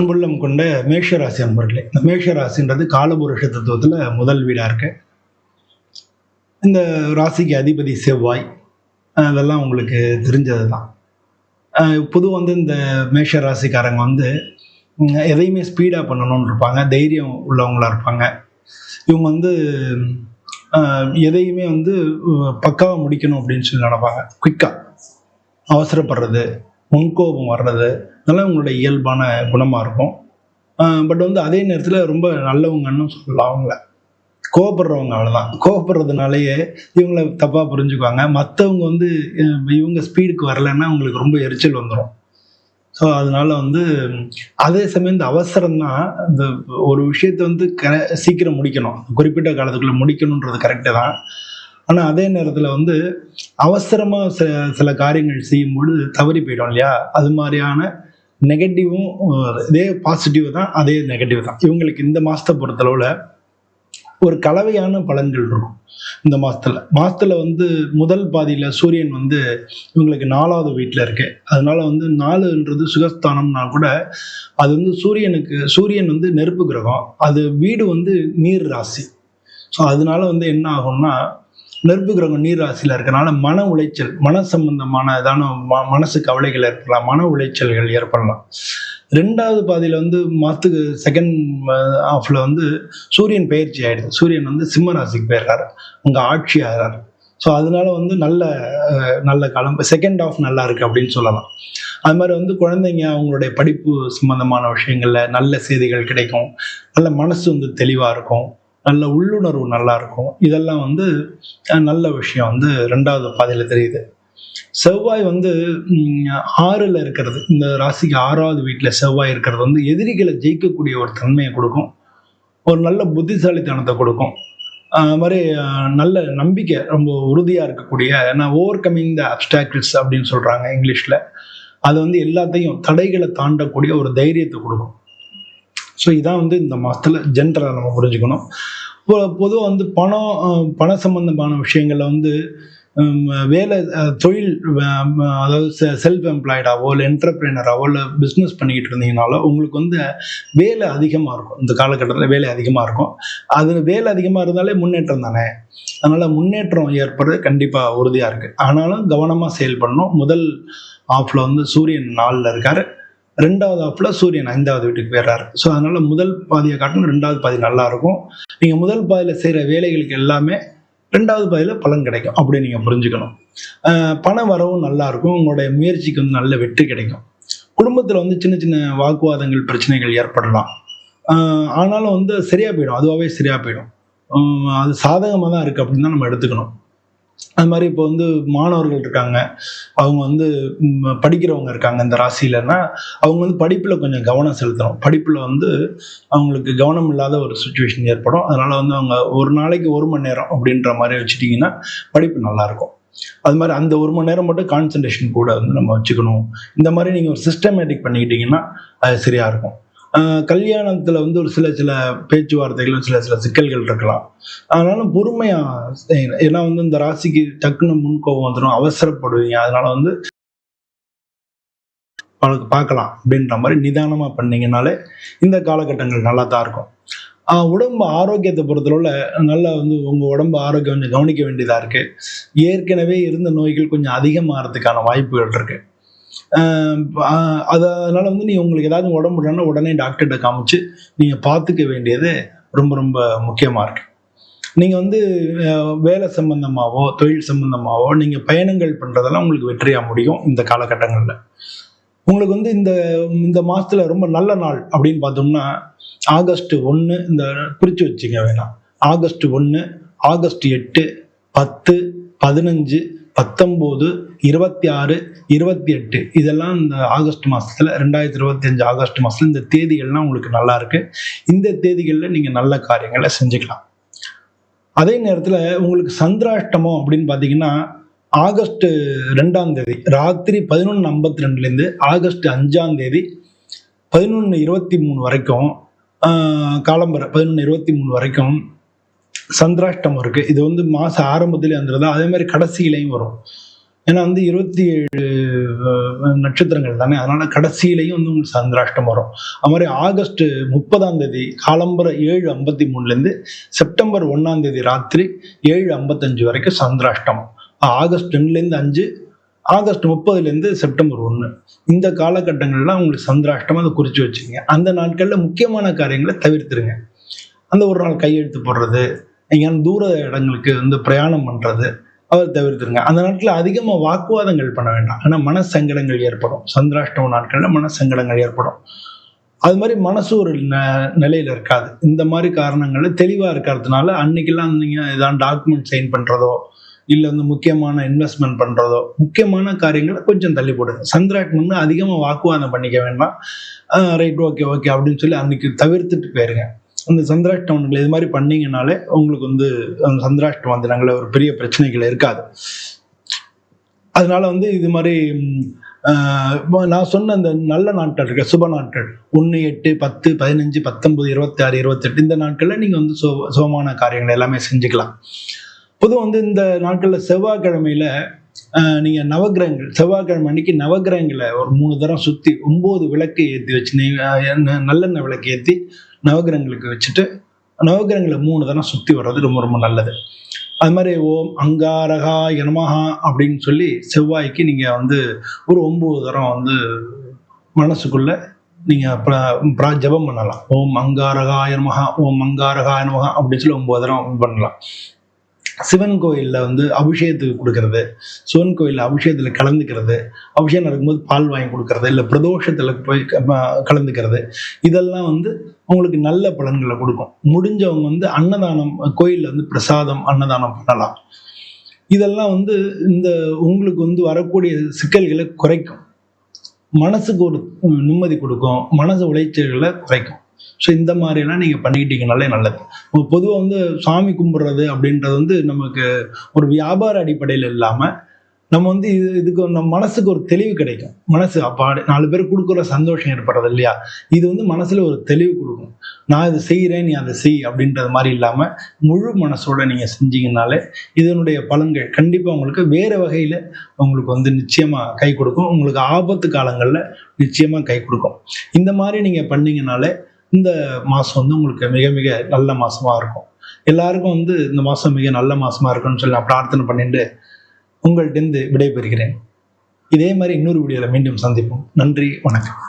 அன்புள்ளம் கொண்ட மேஷராசி அன்பர்களே இந்த மேஷராசின்றது காலபுருஷ தத்துவத்தில் முதல் வீடாக இருக்கு. இந்த ராசிக்கு அதிபதி செவ்வாய் அதெல்லாம் உங்களுக்கு தெரிஞ்சது தான் பொதுவாக வந்து இந்த மேஷ ராசிக்காரங்க வந்து எதையுமே ஸ்பீடாக பண்ணணும்னு இருப்பாங்க தைரியம் உள்ளவங்களா இருப்பாங்க. இவங்க வந்து எதையுமே வந்து பக்காவாக முடிக்கணும் அப்படின்னு சொல்லி நினைப்பாங்க. குயிக்காக அவசரப்படுறது முன்கோபம் வர்றது அதெல்லாம் இவங்களுடைய இயல்பான குணமாக இருக்கும். பட் வந்து அதே நேரத்தில் ரொம்ப நல்லவங்கன்னு சொல்லலாம் அவங்கள. கோவப்படுறவங்க அவ்வளோதான் கோவப்படுறதுனாலயே இவங்கள தப்பாக புரிஞ்சுக்குவாங்க. மற்றவங்க வந்து இவங்க ஸ்பீடுக்கு வரலைன்னா அவங்களுக்கு ரொம்ப எரிச்சல் வந்துடும் ஸோ அதனால வந்து அதே சமயம் இந்த அவசரம் தான் இந்த ஒரு விஷயத்தை வந்து க சீக்கிரம் முடிக்கணும். குறிப்பிட்ட காலத்துக்குள்ளே முடிக்கணுன்றது கரெக்டு தான். ஆனால் அதே நேரத்தில் வந்து அவசரமாக சில சில காரியங்கள் செய்யும்பொழுது தவறி போயிடும் இல்லையா? அது மாதிரியான நெகட்டிவும் இதே பாசிட்டிவ் தான் அதே நெகட்டிவ் தான். இவங்களுக்கு இந்த மாதத்தை பொறுத்தளவில் ஒரு கலவையான பலன்கள் இருக்கும் இந்த மாதத்தில் மாதத்தில் வந்து முதல் பாதியில் சூரியன் வந்து இவங்களுக்கு நாலாவது வீட்டில் இருக்கு. அதனால வந்து நாலுன்றது சுகஸ்தானம்னா கூட அது வந்து சூரியனுக்கு சூரியன் வந்து நெருப்பு கிரகம் அது வீடு வந்து நீர் ராசி. ஸோ அதனால வந்து என்ன ஆகும்னா நெருப்பு கிரகம் நீர் ராசியில் இருக்கனால மன உளைச்சல் மன சம்பந்தமான இதான ம- மனசு கவலைகள் ஏற்படலாம் மன உளைச்சல்கள் ஏற்படலாம். ரெண்டாவது பாதியில் வந்து மாத்துக்கு செகண்ட் ஆஃப்ல வந்து சூரியன் பயிற்சி ஆயிடுது. சூரியன் வந்து சிம்ம ராசிக்கு போயிடுறாரு. அங்கே ஆட்சி ஆகிறாரு. ஸோ அதனால வந்து நல்ல நல்ல காலம். செகண்ட் ஆஃப் நல்லா இருக்கு அப்படின்னு சொல்லலாம். அது மாதிரி வந்து குழந்தைங்க அவங்களுடைய படிப்பு சம்பந்தமான விஷயங்கள்ல நல்ல செய்திகள் கிடைக்கும். நல்ல மனசு வந்து தெளிவாக இருக்கும். நல்ல உள்ளுணர்வு நல்லா இருக்கும் இதெல்லாம் வந்து நல்ல விஷயம் வந்து ரெண்டாவது பாதையில் தெரியுது. செவ்வாய் வந்து ஆறில் ஆறுல இருக்கிறது. இந்த ராசிக்கு ஆறாவது வீட்டில் செவ்வாய் இருக்கிறது வந்து எதிரிகளை ஜெயிக்கக்கூடிய ஒரு தன்மையை கொடுக்கும். ஒரு நல்ல புத்திசாலித்தனத்தை கொடுக்கும். அது மாதிரி நல்ல நம்பிக்கை ரொம்ப உறுதியாக இருக்கக்கூடிய ஏன்னா ஓவர் கம்மிங் த அப்டாக்கிள்ஸ் அப்படின்னு சொல்கிறாங்க இங்கிலீஷில். அது வந்து எல்லாத்தையும் தடைகளை தாண்டக்கூடிய ஒரு தைரியத்தை கொடுக்கும். ஸோ இதான் வந்து இந்த மாதத்தில் ஜென்ரலாக நம்ம புரிஞ்சுக்கணும். பொதுவாக வந்து பணம் பண சம்பந்தமான விஷயங்களில் வந்து வேலை தொழில் அதாவது செல்ஃப் எம்ப்ளாய்டாவோ இல்லை என்டர்பிரினராவோ இல்லை பிஸ்னஸ் பண்ணிக்கிட்டு இருந்தீங்கனாலோ உங்களுக்கு வந்து வேலை அதிகமாக இருக்கும். இந்த காலகட்டத்தில் வேலை அதிகமாக இருக்கும். அது வேலை அதிகமாக இருந்தாலே முன்னேற்றம் தானே? அதனால் முன்னேற்றம் ஏற்படுறது கண்டிப்பாக உறுதியாக இருக்குது ஆனாலும் கவனமாக செயல்படணும். முதல் ஆஃபில் வந்து சூரியன் நாளில் இருக்கார். ரெண்டாவது ஆஃபில் சூரியன் ஐந்தாவது வீட்டுக்கு போயிடுறாரு. ஸோ அதனால் முதல் பாதியை காட்டணும் ரெண்டாவது பாதி நல்லா இருக்கும் நீங்கள் முதல் பாதியில் செய்கிற வேலைகளுக்கு எல்லாமே ரெண்டாவது பாதியில் பலன் கிடைக்கும் அப்படி நீங்கள் புரிஞ்சுக்கணும். பண வரவும் நல்லா இருக்கும் உங்களுடைய முயற்சிக்கு வந்து நல்ல வெற்றி கிடைக்கும். குடும்பத்தில் வந்து சின்ன சின்ன வாக்குவாதங்கள் பிரச்சனைகள் ஏற்படலாம். ஆனாலும் வந்து சரியா போயிடும். அதுவாகவே சரியா போயிடும். அது சாதகமாக தான் இருக்குது அப்படின்னு தான் நம்ம எடுத்துக்கணும். அது மாதிரி இப்போ வந்து மாணவர்கள் இருக்காங்க. அவங்க வந்து படிக்கிறவங்க இருக்காங்க இந்த ராசியிலன்னா அவங்க வந்து படிப்பில் கொஞ்சம் கவனம் செலுத்தணும். படிப்பில் வந்து அவங்களுக்கு கவனம் இல்லாத ஒரு சுச்சுவேஷன் ஏற்படும். அதனால வந்து அவங்க ஒரு நாளைக்கு ஒரு மணி நேரம் அப்படின்ற மாதிரி வச்சுட்டிங்கன்னா படிப்பு நல்லாயிருக்கும். அது மாதிரி அந்த ஒரு மணி நேரம் மட்டும் கான்சன்ட்ரேஷன் கூட வந்து நம்ம வச்சுக்கணும். இந்த மாதிரி நீங்கள் ஒரு சிஸ்டமேட்டிக் பண்ணிக்கிட்டீங்கன்னா அது சரியாக இருக்கும். கல்யாணத்தில் வந்து ஒரு சில சில பேச்சுவார்த்தைகளும் சில சில சிக்கல்கள் இருக்கலாம். அதனால பொறுமையா ஏன்னா வந்து இந்த ராசிக்கு டக்குன்னு முன்கோபம் வந்துடும் அவசரப்படுவீங்க. அதனால வந்து அவளுக்கு பார்க்கலாம் அப்படின்ற மாதிரி நிதானமா பண்ணீங்கனாலே இந்த காலகட்டங்கள் நல்லா தான் இருக்கும் உடம்பு ஆரோக்கியத்தை பொறுத்தளவுல நல்லா வந்து உங்க உடம்பு ஆரோக்கியம் கொஞ்சம் கவனிக்க வேண்டியதா இருக்கு. ஏற்கனவே இருந்த நோய்கள் கொஞ்சம் அதிகமாகிறதுக்கான வாய்ப்புகள் இருக்கு. அதனால வந்து நீ உங்களுக்கு ஏதாவது உடம்பு முடியலன்னா உடனே டாக்டர்கிட்ட காமிச்சு நீங்க பார்த்துக்க வேண்டியது ரொம்ப ரொம்ப முக்கியமா இருக்கு. நீங்க வந்து வேலை சம்பந்தமாவோ தொழில் சம்பந்தமாவோ நீங்க பயணங்கள் பண்றதெல்லாம் உங்களுக்கு வெற்றியா முடியும் இந்த காலகட்டங்கள்ல. உங்களுக்கு வந்து இந்த இந்த மாசத்துல ரொம்ப நல்ல நாள் அப்படின்னு பார்த்தோம்னா ஆகஸ்ட் ஒன்று இந்த குறிச்சு வச்சுங்க வேணாம். ஆகஸ்ட் ஒன்று ஆகஸ்ட் எட்டு பத்து பதினஞ்சு பத்தொம்போது இருபத்தி ஆறு இருபத்தி எட்டு. இதெல்லாம் இந்த ஆகஸ்ட் மாதத்தில் ரெண்டாயிரத்தி இருபத்தி அஞ்சு ஆகஸ்ட் மாதத்தில் இந்த தேதிகள்லாம் உங்களுக்கு நல்லா இருக்கு. இந்த தேதிகளில் நீங்கள் நல்ல காரியங்களை செஞ்சுக்கலாம். அதே நேரத்தில் உங்களுக்கு சந்திராஷ்டமம் அப்படின்னு பார்த்தீங்கன்னா ஆகஸ்ட் ரெண்டாம் தேதி ராத்திரி பதினொன்று ஐம்பத்தி ரெண்டுலேருந்து ஆகஸ்ட் அஞ்சாம் தேதி பதினொன்று இருபத்தி மூணு வரைக்கும் காலம்பரை பதினொன்று இருபத்தி மூணு வரைக்கும் சந்திராஷ்டமம் இருக்கு. இது வந்து மாச ஆரம்பத்திலே வந்துருது அதே மாதிரி கடைசியிலையும் வரும். ஏன்னா வந்து இருபத்தி ஏழு நட்சத்திரங்கள் தானே? அதனால கடைசியிலையும் வந்து உங்களுக்கு சந்திராஷ்டம் வரும். அது மாதிரி ஆகஸ்ட் முப்பதாம் தேதி காலம்பரம் ஏழு ஐம்பத்தி மூணுலேருந்து செப்டம்பர் ஒன்றாம் தேதி ராத்திரி ஏழு ஐம்பத்தஞ்சு வரைக்கும் சந்திராஷ்டம் ஆகஸ்ட் ரெண்டுலேருந்து அஞ்சு ஆகஸ்ட் முப்பதுலேருந்து செப்டம்பர் ஒன்று இந்த காலகட்டங்கள்லாம் உங்களுக்கு சந்திராஷ்டமாக அதை குறித்து வச்சுக்கோங்க. அந்த நாட்களில் முக்கியமான காரியங்களை தவிர்த்துருங்க. அந்த ஒரு நாள் கையெழுத்து போடுறது எங்கேயாவது தூர இடங்களுக்கு வந்து பிரயாணம் பண்ணுறது அதை தவிர்த்துருங்க. அந்த நாட்டில் அதிகமாக வாக்குவாதங்கள் பண்ண வேண்டாம். ஆனால் மனசங்கடங்கள் ஏற்படும். சந்திராஷ்டம நாட்களில் மனசங்கடங்கள் ஏற்படும். அது மாதிரி மனசு ஒரு ந நிலையில் இருக்காது. இந்த மாதிரி காரணங்களில் தெளிவாக இருக்கிறதுனால அன்னைக்கெல்லாம் நீங்கள் ஏதாவது டாக்குமெண்ட் சைன் பண்ணுறதோ இல்லை வந்து முக்கியமான இன்வெஸ்ட்மெண்ட் பண்ணுறதோ முக்கியமான காரியங்களை கொஞ்சம் தள்ளி போடுங்க. சந்திராட்மன் அதிகமாக வாக்குவாதம் பண்ணிக்க வேண்டாம். ரைட் ஓகே ஓகே அப்படின்னு சொல்லி அன்னைக்கு தவிர்த்துட்டு போயிருங்க. அந்த சந்திராஷ்டமங்கள் இது மாதிரி பண்ணீங்கனாலே உங்களுக்கு வந்து அந்த சந்திராஷ்டம தினங்களில் ஒரு பெரிய பிரச்சனைகள் இருக்காது. அதனால வந்து இது மாதிரி நான் சொன்ன அந்த நல்ல நாட்கள் இருக்க சுப நாட்கள். ஒன்று எட்டு பத்து பதினஞ்சு பத்தொன்பது இருபத்தி ஆறு இருபத்தெட்டு இந்த நாட்களில் நீங்கள் வந்து சோ சுபமான காரியங்கள் எல்லாமே செஞ்சுக்கலாம். பொதுவாக வந்து இந்த நாட்களில் செவ்வாய்க்கிழமையில் நீங்கள் நவகிரகங்கள் நவக்கிரகங்கள் செவ்வாய்க்கிழமை அன்னைக்கு நவக்கிரகங்களை ஒரு மூணு தரம் சுற்றி ஒம்பது விளக்கு ஏற்றி வச்சு நீ நல்லெண்ணெய் விளக்கு ஏற்றி நவகிரகங்களுக்கு வச்சுட்டு நவகிரகங்களை மூணு தானே சுற்றி வர்றது ரொம்ப ரொம்ப நல்லது. அது மாதிரி ஓம் அங்காரகா யனமஹா அப்படின்னு சொல்லி செவ்வாய்க்கு நீங்கள் வந்து ஒரு ஒம்பது தரம் வந்து மனசுக்குள்ள நீங்கள் ஜபம் பண்ணலாம். ஓம் அங்காரகாய நமஹா ஓம் அங்காரகாய நமஹா அப்படின்னு சொல்லி ஒம்பது தரம் பண்ணலாம். சிவன் கோயிலில் வந்து அபிஷேகத்துக்கு கொடுக்கறது சிவன் கோயிலில் அபிஷேகத்தில் கலந்துக்கிறது அபிஷேகம் நடக்கும்போது பால் வாங்கி கொடுக்கறது இல்லை பிரதோஷத்தில் போய் கலந்துக்கிறது இதெல்லாம் வந்து அவங்களுக்கு நல்ல பலன்களை கொடுக்கும். முடிஞ்சவங்க வந்து அன்னதானம் கோயிலில் வந்து பிரசாதம் அன்னதானம் பண்ணலாம். இதெல்லாம் வந்து இந்த உங்களுக்கு வந்து வரக்கூடிய சிக்கல்களை குறைக்கும். மனசுக்கு ஒரு நிம்மதி கொடுக்கும். மனசு உளைச்சல்களை குறைக்கும். ஸோ இந்த மாதிரிலாம் நீங்கள் பண்ணிக்கிட்டீங்கனாலே நல்லது. பொதுவாக வந்து சாமி கும்பிட்றது அப்படின்றது வந்து நமக்கு ஒரு வியாபார அடிப்படையில் இல்லாமல் நம்ம வந்து இது இதுக்கு நம்ம மனசுக்கு ஒரு தெளிவு கிடைக்கும். மனசு அப்பா நாலு பேர் கொடுக்குற சந்தோஷம் ஏற்படுறது இல்லையா? இது வந்து மனசுல ஒரு தெளிவு கொடுக்கும். நான் இதை செய்கிறேன் நீ அதை செய் அப்படின்றது மாதிரி இல்லாமல் முழு மனசோட நீங்கள் செஞ்சீங்கனாலே இதனுடைய பலன்கள் கண்டிப்பாக உங்களுக்கு வேறு வகையில் உங்களுக்கு வந்து நிச்சயமாக கை கொடுக்கும். உங்களுக்கு ஆபத்து காலங்களில் நிச்சயமாக கை கொடுக்கும். இந்த மாதிரி நீங்கள் பண்ணீங்கனாலே இந்த மாதம் வந்து உங்களுக்கு மிக மிக நல்ல மாதமாக இருக்கும். எல்லாருக்கும் வந்து இந்த மாதம் மிக நல்ல மாதமாக இருக்கும்னு சொல்லி நான் பிரார்த்தனை பண்ணிட்டு உங்கள்கிட்டேருந்து விடைபெறுகிறேன். இதே மாதிரி இன்னொரு வீடியோவில் மீண்டும் சந்திப்போம். நன்றி வணக்கம்.